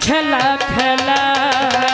খেলা খেলা।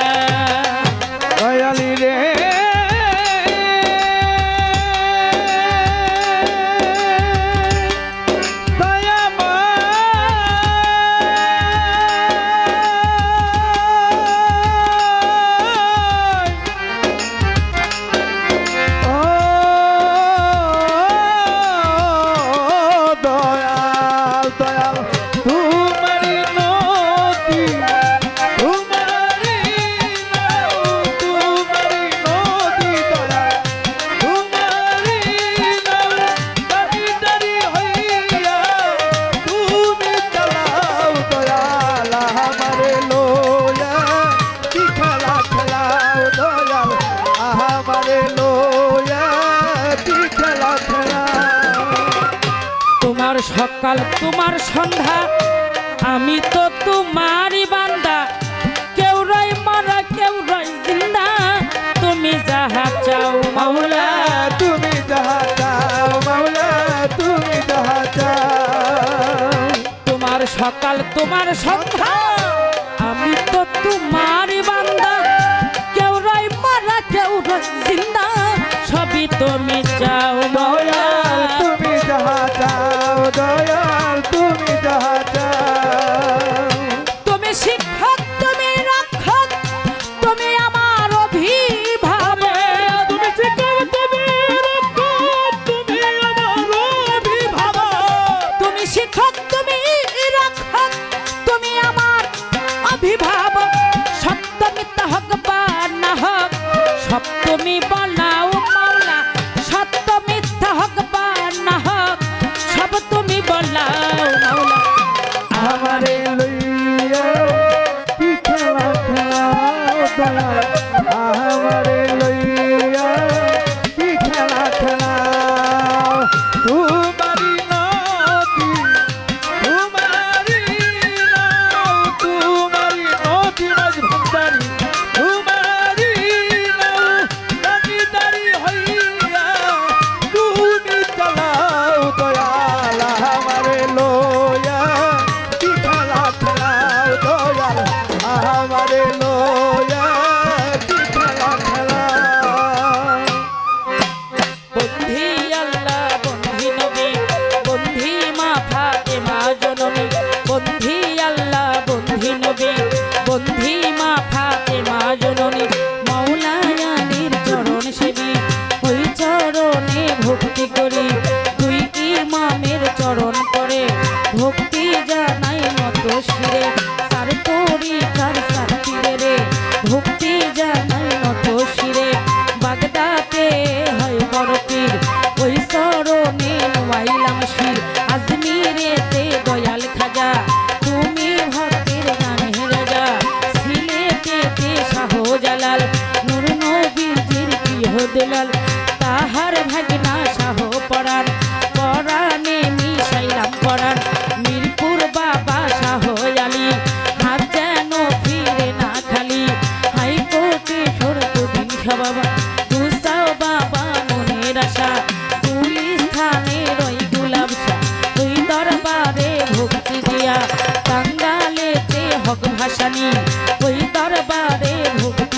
সকাল তোমার সন্ধ্যা আমি তো তোমারই বান্দা। কেউ রই মারা কেউ রই জিন্দা। তুমি যাহা চাও মাওলা। তুমি যাহা চাও মাওলা তুমি যাহা চাও। তোমার সকাল তোমার সন্ধ্যা।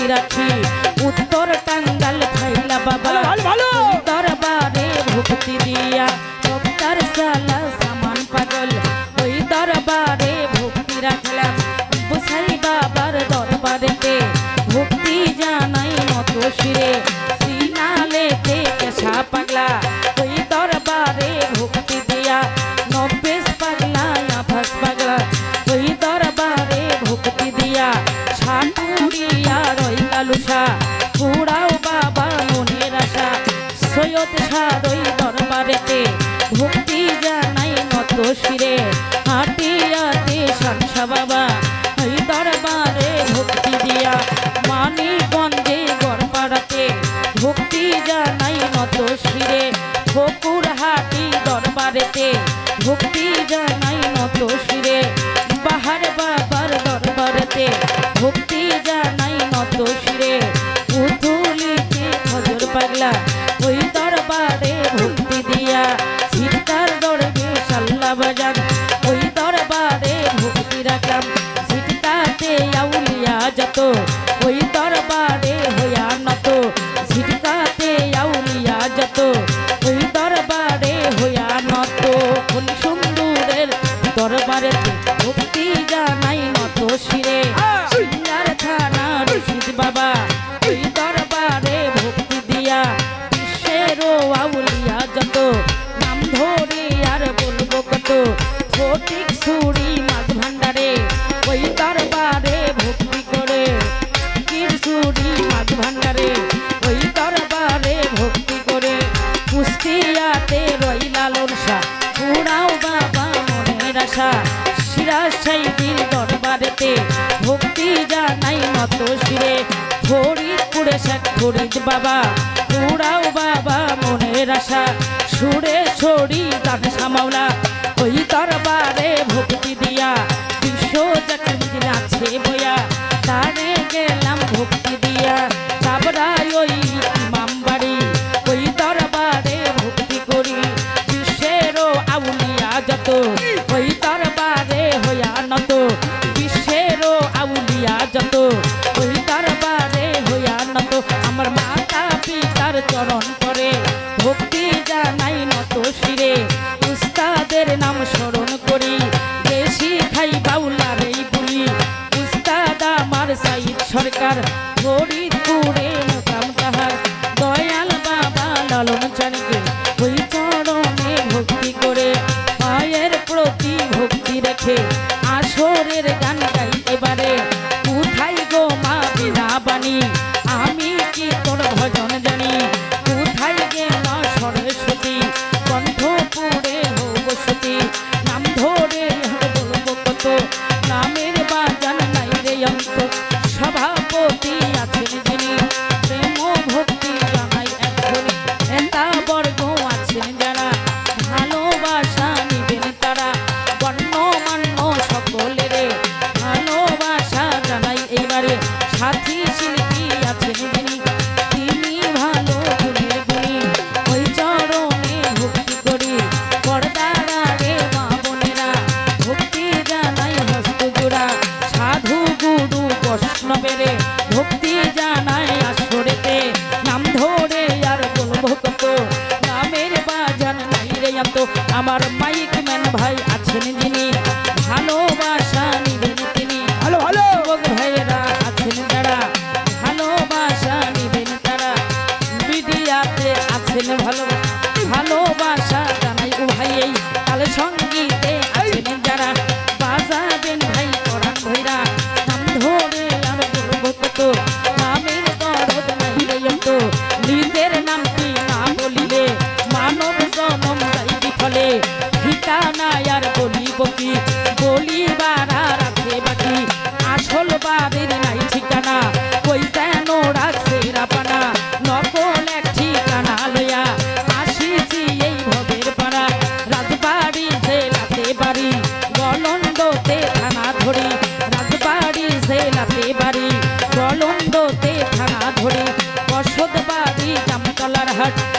রাখি। উত্তর টাঙ্গাল খাইলা বাবা। রশিরে কথা। আশা সিরাশাইদির দরবারেতে ভক্তি জানাই মত শিরে। ফরিদপুরে শেখ ফরিদ বাবা উড়াও বাবা মনের আশা। সুরে ছড়ি তার সামাওলা, ওই দরবারে ভক্তি দিয়া। বিশ্ব চাকরি আছে বই চরণ করে ভক্তি জানাই নত শিরে উস্তাদের নাম স্মরণ হাতি শিল্পী আছেন যিনি हट।